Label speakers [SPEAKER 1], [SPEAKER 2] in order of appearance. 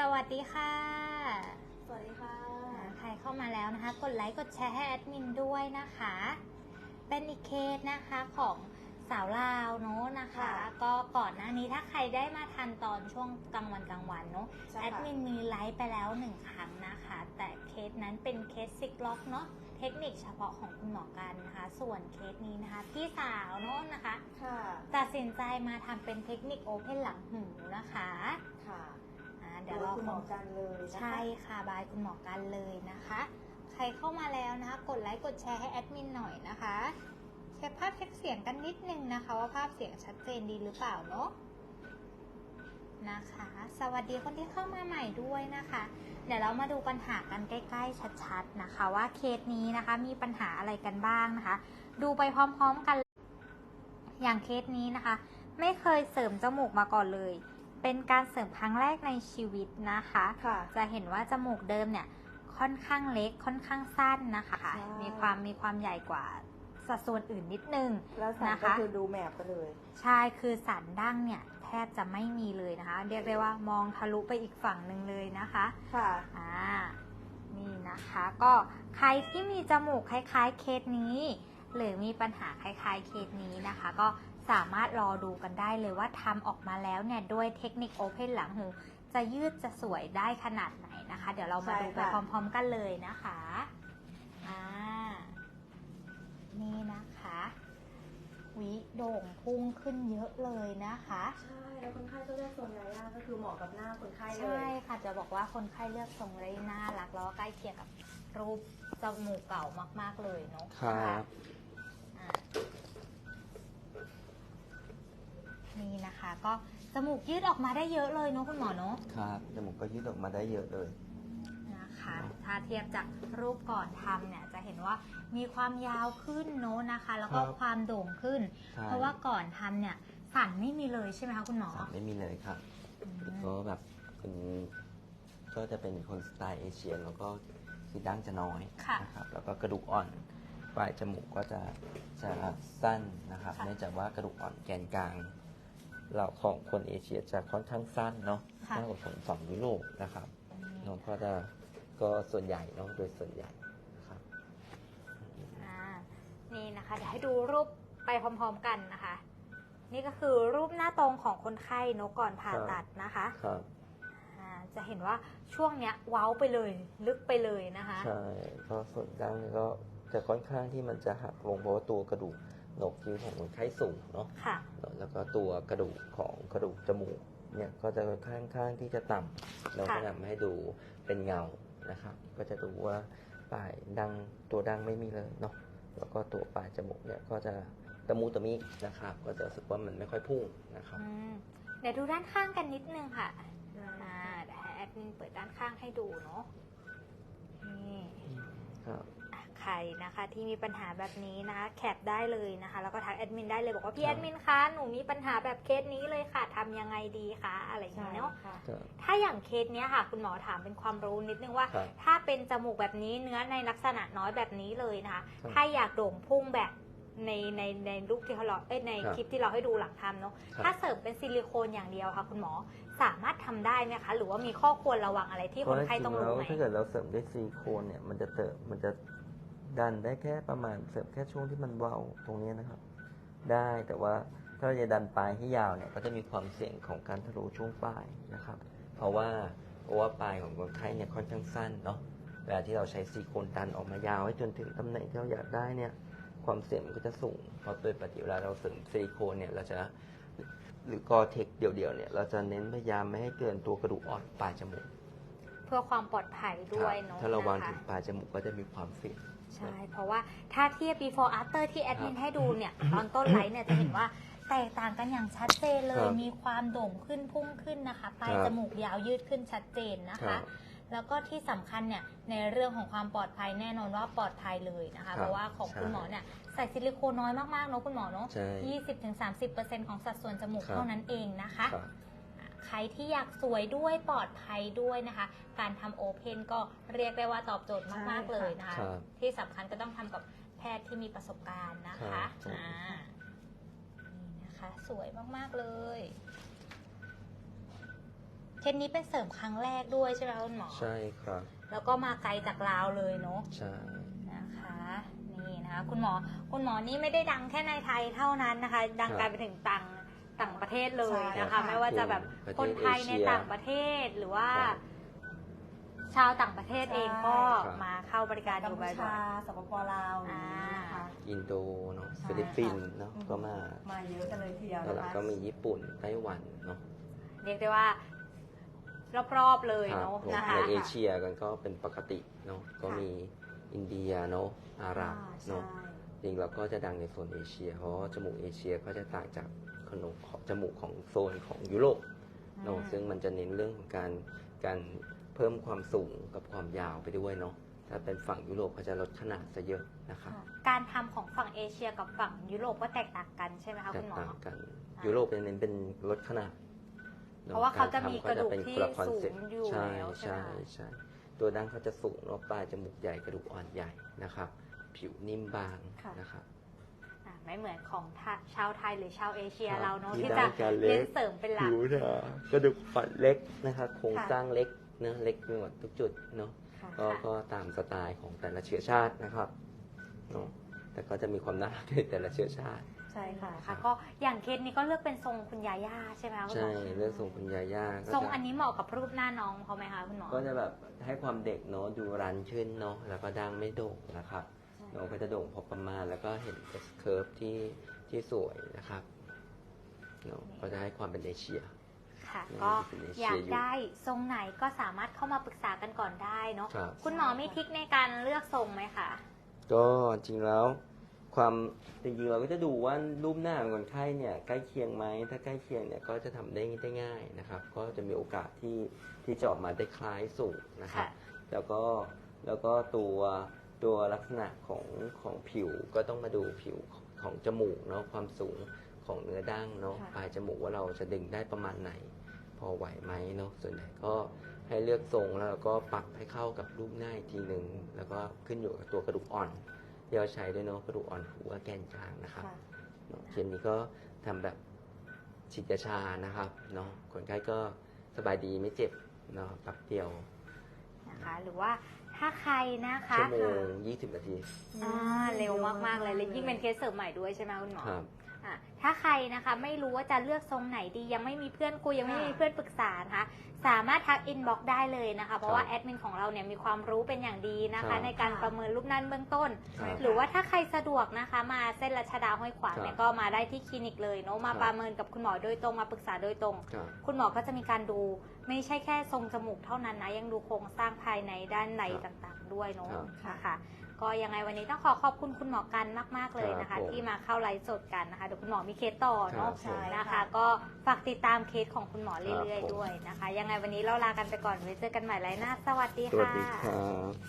[SPEAKER 1] สวัสดีค่ะ
[SPEAKER 2] สวัสดีค่ะ
[SPEAKER 1] อ่าใครเข้ามาแล้วนะคะ กดไลค์ กดแชร์ให้แอดมินด้วยนะคะ เป็นอีกเคสนะคะของสาวลาวเนอะนะคะ
[SPEAKER 2] ค่ะ
[SPEAKER 1] ก็ก่อนหน้านี้ถ้าใครได้มาทันตอนช่วงกลางวันกลางวันเนอะ
[SPEAKER 2] ใช่
[SPEAKER 1] แอด
[SPEAKER 2] ค่ะ
[SPEAKER 1] มินมีไลฟ์ไปแล้วหนึ่งครั้งนะคะ แต่เคสนั้นเป็นเคสซิกล็อกเนาะเทคนิคเฉพาะของคุณหมอกันนะคะ ส่วนเคสนี้นะคะพี่สาวเนอะนะคะ
[SPEAKER 2] ค่ะ
[SPEAKER 1] ตัดสินใจมาทำเป็นเทคนิคโอเพนหลังหูนะคะ
[SPEAKER 2] ค่ะ
[SPEAKER 1] อ่า
[SPEAKER 2] เดี๋
[SPEAKER 1] เดี๋
[SPEAKER 2] ย
[SPEAKER 1] ยวว
[SPEAKER 2] เรา
[SPEAKER 1] เรา
[SPEAKER 2] คุณหมอกันเลยนะคะ
[SPEAKER 1] ใช่ค่ะบายคุณหมอกันเลยนะคะ ใครเข้ามาแล้วนะคะ กดไลค์กดแชร์ให้แอดมินหน่อยนะคะเช็คภาพเช็คเสียงกันนิดนึงนะคะ ว่าภาพเสียงชัดเจนดีหรือเปล่าเนาะนะคะ สวัสดีคนที่เข้ามาใหม่ด้วยนะคะ เดี๋ยวเรามาดูปัญหากันใกล้ ๆ ชัดๆนะคะ ว่าเคสนี้นะคะมีปัญหาอะไรกันบ้างนะคะ ดูไปพร้อม ๆกัน อย่างเคสนี้นะคะ ไม่เคยเสริมจมูกมาก่อนเลย เป็นการเสริมครั้งแรกในชีวิตนะคะ
[SPEAKER 2] ค่ะ
[SPEAKER 1] จะเห็นว่าจมูกเดิมเนี่ยค่อนข้างเล็กค่อนข้างสั้นนะคะ
[SPEAKER 2] ใช่
[SPEAKER 1] มีความมีความใหญ่กว่าสัดส่วนอื่นนิดนึง
[SPEAKER 2] แล้วสัน
[SPEAKER 1] นะคะ
[SPEAKER 2] ก็คือดูแมพไปเลย
[SPEAKER 1] ใช่คือสันดั้งเนี่ยแทบจะไม่มีเลยนะคะ เรียกได้ว่ามองทะลุไปอีกฝั่งหนึ่งเลยนะคะ
[SPEAKER 2] ค่ะ
[SPEAKER 1] อ่านี่นะคะ ก็ใครที่มีจมูกคล้ายๆเคสนี้ หรือมีปัญหาคล้ายๆเคสนี้นะคะ ก็ สามารถรอดูกันได้เลยว่าทำออกมาแล้วเนี่ยด้วยเทคนิคโอเพนหลังหูจะยืดจะสวยได้ขนาดไหนนะคะ เดี๋ยวเรามา
[SPEAKER 2] ใช่
[SPEAKER 1] ดูไป
[SPEAKER 2] ค่ะ
[SPEAKER 1] พร้อมๆกันเลยนะคะอ่านี่นะคะวิโด่งพุ่งขึ้นเยอะเลยนะคะ
[SPEAKER 2] ใช่แล้วคนไข้ก็เลือกทรงยาย่าก็คือเหมาะกับหน้าคนไข้เล
[SPEAKER 1] ใช่
[SPEAKER 2] ย
[SPEAKER 1] ค่ะจะบอกว่าคนไข้เลือกทรงได้น่ารักแล้วก็ใกล้เคียงกับรูปจมูกเก่ามากๆเลยเนาะ
[SPEAKER 3] ครับ
[SPEAKER 1] อ่า นี่นะคะ ก็จมูกยืดออกมาได้เยอะเลยเนาะคุณหมอเนาะ
[SPEAKER 3] ครับจมูกก็ยืดออกมาได้เยอะเลย
[SPEAKER 1] นะคะถ้าเทียบจากรูปก่อนทำเนี่ยจะเห็นว่ามีความยาวขึ้นเนาะนะคะ แล้วก็
[SPEAKER 3] ครับ
[SPEAKER 1] ความโด่งขึ้น
[SPEAKER 3] ใช่
[SPEAKER 1] เพราะว่าก่อนทำเนี่ยสันไม่มีเลยใช่ไหมคะคุณหมอ
[SPEAKER 3] สันไม่มีเลยครับ
[SPEAKER 1] อืม
[SPEAKER 3] ก็แบบเป็นก็จะเป็นคนสไตล์เอเชียแล้วก็คือดั้งจะน้อย
[SPEAKER 1] ค่ะ
[SPEAKER 3] นะครับ แล้วก็กระดูกอ่อนปลายจมูกก็จะจะสั้นนะครับ
[SPEAKER 1] ค่ะ
[SPEAKER 3] เนื่องจากว่ากระดูกอ่อนแกนกลาง เราของคนเอเชียจะค่อนข้างสั้นเนาะ
[SPEAKER 1] ค่ะ
[SPEAKER 3] มากกว่าของฝั่งยุโรปนะครับน้องก็จะก็ส่วนใหญ่เนาะโดยส่วนใหญ่นะครับ
[SPEAKER 1] อ่านี่นะคะเดี๋ยวให้ดูรูปไปพร้อมๆกันนะคะ นี่ก็คือรูปหน้าตรงของคนไข้เนอะก่อนผ่าตัดนะคะ
[SPEAKER 3] ครับ
[SPEAKER 1] อ่าจะเห็นว่าช่วงเนี้ยเว้าไปเลย ลึกไปเลยนะคะ
[SPEAKER 3] ใช่ก็ส่วนดั้งก็จะค่อนข้างที่มันจะหักลงเพราะว่าตัวกระดูกโห นกคิ้วของคนไข้สูงเนาะ
[SPEAKER 1] ค่ะ
[SPEAKER 3] แล้วก็ตัวกระดูกของกระดูกจมูกเนี่ยก็จะค่อนข้างที่จะต่ำเรา
[SPEAKER 1] ค่ะ
[SPEAKER 3] ก็ทำให้ดูเป็นเงานะครับ ก็จะดูว่าปลายดังตัวดังไม่มีเลยเนาะแล้วก็ตัวปลายจมูกเนี่ยก็จะตะมูตะมินะครับ ก็จะรู้สึกว่ามันไม่ค่อยพุ่งนะครับ
[SPEAKER 1] อืมเดี๋ยวดูด้านข้างกันนิดนึงค่ะอ่าเดี๋ยวให้แอดมินเปิดด้านข้างให้ดูเนาะนี่
[SPEAKER 3] ครับ
[SPEAKER 1] อะ ใครนะคะที่มีปัญหาแบบนี้นะคะแคปได้เลยนะคะ แล้วก็ทักแอดมินได้เลยบอกว่าพี่
[SPEAKER 3] ครั
[SPEAKER 1] แอบดมินคะหนูมีปัญหาแบบเคสนี้เลยค่ะทำยังไงดีคะอะไรอย่าง
[SPEAKER 2] ใช่
[SPEAKER 1] เงี้ยเนาะ
[SPEAKER 2] ค่ะ
[SPEAKER 3] ครับ
[SPEAKER 1] ถ้าอย่างเคสเนี้ยค่ะ คุณหมอถามเป็นความรู้นิดนึงว่า
[SPEAKER 3] ครับ
[SPEAKER 1] ถ้าเป็นจมูกแบบนี้เนื้อในลักษณะน้อยแบบนี้เลยนะคะ
[SPEAKER 3] ครับ
[SPEAKER 1] ถ้าอยากโด่งพุ่งแบบในในในรูปที่เขาเราเอ้ยใน
[SPEAKER 3] ครับ
[SPEAKER 1] คลิปที่เราให้ดูหลังทำเนาะ
[SPEAKER 3] ครับ
[SPEAKER 1] ถ้าเสริมเป็นซิลิโคนอย่างเดียวค่ะ คุณหมอสามารถทำได้ไหมคะ หรือว่ามีข้อควรระวังอะไรที่คนไข้ต้อง
[SPEAKER 3] เพราะ
[SPEAKER 1] รู้
[SPEAKER 3] จ
[SPEAKER 1] ไหม
[SPEAKER 3] ริงๆแล้วถ้าเกิดเราเสริมด้วยซิลิโคนเนี่ยมันจะเติมมันจะ ดันได้แค่ประมาณเสริมแค่ช่วงที่มันเบาตรงนี้นะครับ ได้แต่ว่าถ้าเราจะดันปลายให้ยาวเนี่ยก็จะมีความเสี่ยงของการทะลุช่วงปลายนะครับ เพราะว่าเพราะว่าปลายของคนไข้เนี่ยค่อนข้างสั้นเนาะเวลาที่เราใช้ซิลิโคนดันออกมายาวให้จนถึงตำแหน่งที่เราอยากได้เนี่ยความเสี่ยงมันก็จะสูงเพราะโดยปกติเวลาเราเสริมซิลิโคนเนี่ยเราจะหรือกอเทคเดี่ยวๆเนี่ยเราจะเน้นพยายามไม่ให้เกินตัวกระดูกอ่อนปลายจมูก
[SPEAKER 1] เพื่อความปลอดภัยด้วย
[SPEAKER 3] ครับ
[SPEAKER 1] เนาะ
[SPEAKER 3] ถ้าเราวาง
[SPEAKER 1] นะคะ
[SPEAKER 3] ถึงปลายจมูกก็จะมีความเสี่ยง
[SPEAKER 1] ใช่ เพราะว่าถ้าเทียบ before after ที่แอดมินให้ดูเนี่ยตอนต้นไลฟ์เนี่ยจะเห็นว่าแตกต่างกันอย่างชัดเจนเลย
[SPEAKER 3] ครับ
[SPEAKER 1] มีความโด่งขึ้นพุ่งขึ้นนะคะปลาย
[SPEAKER 3] ครับ
[SPEAKER 1] จมูกยาวยืดขึ้นชัดเจนนะ
[SPEAKER 3] ครั
[SPEAKER 1] คะ
[SPEAKER 3] บ
[SPEAKER 1] แล้วก็ที่สำคัญเนี่ยในเรื่องของความปลอดภัยแน่นอนว่าปลอดภัยเลยนะ
[SPEAKER 3] ครั
[SPEAKER 1] คะ
[SPEAKER 3] บ
[SPEAKER 1] เพราะว่าของ
[SPEAKER 3] ใช่
[SPEAKER 1] คุณหมอเนี่ยใส่ซิลิโคนน้อยมากๆเนาะคุณหมอเนาะ
[SPEAKER 3] ใช่
[SPEAKER 1] 20-30%ของสัดส่วนจมูก
[SPEAKER 3] ครับ
[SPEAKER 1] เท่านั้นเองนะคะ
[SPEAKER 3] ครับ
[SPEAKER 1] ใครที่อยากสวยด้วยปลอดภัยด้วยนะคะ การทำโอเพนก็เรียกได้ว่าตอบโจทย์มาก ๆ เลยนะคะ
[SPEAKER 3] ครับ
[SPEAKER 1] ที่สำคัญก็ต้องทำกับแพทย์ที่มีประสบการณ์นะ
[SPEAKER 3] ครั
[SPEAKER 1] คะ
[SPEAKER 3] บใช่
[SPEAKER 1] อ่านี่นะคะ สวยมาก ๆ เลยเคสนี้เป็นเสริมครั้งแรกด้วยใช่ไหมคะคุณหมอ
[SPEAKER 3] ใช่ครับ
[SPEAKER 1] แล้วก็มาไกลจากลาวเลยเนาะ
[SPEAKER 3] ใช่
[SPEAKER 1] นะคะนี่นะคะคุณหมอคุณหมอนี่ไม่ได้ดังแค่ในไทยเท่านั้นนะคะ ดังไกลไปถึงต่าง ต่างประเทศเลยนะคะไม่ว่าจะแบบคนไทยในต่างประเทศหรือว่า
[SPEAKER 3] ครับ
[SPEAKER 1] ชาวต่างประเทศเองก็
[SPEAKER 3] ครับ
[SPEAKER 1] มาเข้าบริการอ
[SPEAKER 2] กัม
[SPEAKER 1] ยู่
[SPEAKER 2] พู
[SPEAKER 1] บ่อย
[SPEAKER 2] ชาสปปลาวอย่างนี้นะคะ
[SPEAKER 3] อินโดเนาะ
[SPEAKER 2] ใช่
[SPEAKER 3] ฟิลิปปินส์เนาะ
[SPEAKER 2] ค่ะ
[SPEAKER 3] ก็มา
[SPEAKER 2] มาเยอะกันเลยทีเดียว
[SPEAKER 3] แล้ว
[SPEAKER 2] นะ
[SPEAKER 3] หลัง
[SPEAKER 2] คะ
[SPEAKER 3] ก็มีญี่ปุ่นไต้หวันเนาะ
[SPEAKER 1] ๆเรียกได้ว่า รอบๆเลย
[SPEAKER 3] ครับ
[SPEAKER 1] เนาะ
[SPEAKER 3] ผม
[SPEAKER 1] นะคะ
[SPEAKER 3] ในเอเชียกันก็เป็นปกติเนาะก็มีอินเดียเนาะอาหรับ
[SPEAKER 2] อ่าใช่
[SPEAKER 3] เนาะจริงเราก็จะดังในโซนเอเชียเพราะว่าจมูกเอเชียก็จะต่างจาก ขนมของจมูกของโซนของยุโรปเนาะ
[SPEAKER 1] อืม
[SPEAKER 3] ซึ่งมันจะเน้นเรื่องของการการเพิ่มความสูงกับความยาวไปด้วยเนาะถ้าเป็นฝั่งยุโรปเขาจะลดขนาดซะเยอะนะครับ
[SPEAKER 1] การทำของฝั่งเอเชียกับฝั่งยุโรปก็แตกต่างกันใช่ไหมคะ
[SPEAKER 3] แต
[SPEAKER 1] คุ
[SPEAKER 3] ก
[SPEAKER 1] ณหมอ
[SPEAKER 3] ต่างกันยุโรปจะเน้นเป็นลดขนาด
[SPEAKER 1] เพราะว่าเขาจะมีกระดูก
[SPEAKER 3] เป็น
[SPEAKER 1] ที่
[SPEAKER 3] คนละคอนเซ็ปต์
[SPEAKER 1] สูงอยู่
[SPEAKER 3] ใช่
[SPEAKER 1] แล้วใช่
[SPEAKER 3] ใช่
[SPEAKER 1] ไหม
[SPEAKER 3] ใช่ตัวดั้งเขาจะสูงเนาะปลายจมูกใหญ่กระดูกอ่อนใหญ่นะครับ ผิวนิ่มบาง
[SPEAKER 2] ค่ะ
[SPEAKER 3] นะครับ
[SPEAKER 1] อะ ไม่เหมือนของทะชาวไทยหรือชาวเอเชีย
[SPEAKER 3] ครับ
[SPEAKER 1] เราเนาะ
[SPEAKER 3] ที่
[SPEAKER 1] ที่
[SPEAKER 3] ได้
[SPEAKER 1] จะ
[SPEAKER 3] การเล็ก
[SPEAKER 1] เน้นเสริมเป็นหลัก
[SPEAKER 3] ผิวหนากระดูกฝันเล็กนะครับโครง
[SPEAKER 2] ค่ะ
[SPEAKER 3] สร้างเล็กเนะเล็กไปหมดทุกจุดเนาะ
[SPEAKER 2] ค่ะ
[SPEAKER 3] ก็ก็ตามสไตล์ของแต่ละเชื้อชาตินะครับเนาะแต่ก็จะมีความน่ารักในแต่ละเชื้อชาติ
[SPEAKER 2] ใช่ค่ะ
[SPEAKER 1] ค่ะ ก็อย่างเคสนี้ก็เลือกเป็นทรงคุณยาย่าใช่ไหมคะคุณห
[SPEAKER 3] ใช่
[SPEAKER 1] มอ
[SPEAKER 3] เรื่องทรงคุณยาย่าก็
[SPEAKER 1] ทรง
[SPEAKER 3] จะ
[SPEAKER 1] อันนี้เหมาะกับรูปหน้าน้องเขาไหมคะคุณหมอ
[SPEAKER 3] ก็จะแบบให้ความเด็กเนาะดูรันขึ้นเนาะแล้วก็ดังไม่โด่งนะครับ เนาะก็จะโด่งพอประมาณ แล้วก็เห็น S curve ที่ที่สวยนะครับเนาะก็จะให้ความเป็นเอเชีย
[SPEAKER 1] ค่ะ
[SPEAKER 3] ยัง
[SPEAKER 1] ก็
[SPEAKER 3] เป็นเอเชีย
[SPEAKER 1] อยาก
[SPEAKER 3] อยู่
[SPEAKER 1] ได้ทรงไหนก็สามารถเข้ามาปรึกษากันก่อนได้เนาะ
[SPEAKER 3] ครับ
[SPEAKER 1] คุณหมอมีทริคในการเลือกทรงไหมคะ
[SPEAKER 3] ก็จริงแล้ว ความจริงๆเราก็จะดูว่ารูปหน้าของคนไข้เนี่ยใกล้เคียงไหมถ้าใกล้เคียงเนี่ยก็จะทำได้ได้ง่ายนะครับ ก็จะมีโอกาสที่ที่จะออกมาได้คล้ายสูงนะครับ
[SPEAKER 1] ค่ะ
[SPEAKER 3] แล้วก็แล้วก็ตัว ตัวลักษณะของของผิวก็ต้องมาดูผิวของของจมูกเนาะความสูงของเนื้อดั้งเนาะ
[SPEAKER 2] ค่ะ
[SPEAKER 3] ปลายจมูกว่าเราจะดึงได้ประมาณไหน พอไหวไหมเนาะส่วนใหญ่ก็ให้เลือกทรงแล้วก็ปรับให้เข้ากับรูปหน้าอีกทีหนึ่งแล้วก็ขึ้นอยู่กับตัวกระดูกอ่อนที่เราใช้ด้วยเนาะกระดูกอ่อนหูกับแกนกลางนะครับ
[SPEAKER 2] ค่ะ
[SPEAKER 3] เนาะเคสนี้ก็ทำแบบฉีดยาชานะครับเนาะคนไข้ก็สบายดีไม่เจ็บเนาะแป๊บเดียว
[SPEAKER 1] นะคะหรือว่า ถ้าใครนะคะ
[SPEAKER 3] ชั่วโมง 20 นาที
[SPEAKER 1] อ่าเร็วมากๆเลยและยิ่งเป็นเคสเสริมใหม่ด้วยใช่ไหมคุณหมอ
[SPEAKER 3] ครับ
[SPEAKER 1] อะ ถ้าใครนะคะไม่รู้ว่าจะเลือกทรงไหนดียังไม่มีเพื่อนคุยยังไม่มีเพื่อนปรึกษานะคะสามารถทักอินบ็อกได้เลยนะคะ เพราะว่าแอดมินของเราเนี่ยมีความรู้เป็นอย่างดีนะ
[SPEAKER 3] ครั
[SPEAKER 1] คะ
[SPEAKER 3] บ
[SPEAKER 1] ในการประเมินรูปหนั้นเบื้องต้น
[SPEAKER 3] ครับ
[SPEAKER 1] หรือว่าถ้าใครสะดวกนะคะ มาเส้นรัชดาห้วยขวาง
[SPEAKER 3] ครับ
[SPEAKER 1] เนี่ยก็มาได้ที่คลินิกเลยเนาะมา
[SPEAKER 3] ครับ
[SPEAKER 1] ประเมินกับคุณหมอโดยตรงมาปรึกษาโดยตรง
[SPEAKER 3] ครับ
[SPEAKER 1] คุณหมอก็จะมีการดูไม่ใช่แค่ทรงจมูกเท่านั้นนะยังดูโครงสร้างภายในด้านใน
[SPEAKER 3] ครับ
[SPEAKER 1] ต่างๆ ด้วยเนาะ
[SPEAKER 3] ครับ
[SPEAKER 1] นะคะก็ยังไงวันนี้ต้องขอขอบคุณคุณหมอกันมาก ๆเลยนะ
[SPEAKER 3] ครั
[SPEAKER 1] คะ
[SPEAKER 3] บผม
[SPEAKER 1] ที่มาเข้าไลฟ์สดกันนะคะเดี๋ยวคุณหมอมีเคสต่อเนาะ
[SPEAKER 3] ครับผม
[SPEAKER 1] นะคะ ก็ฝากติดตามเคสของคุณหมอเรื่อย
[SPEAKER 3] ครับผม
[SPEAKER 1] ๆด้วยนะคะ ยังไงวันนี้เราลากันไปก่อนไว้เจอกันใหม่ไลฟ์หน้า สวัสดี
[SPEAKER 3] สวัส
[SPEAKER 1] ค่ะ
[SPEAKER 3] ดีครับ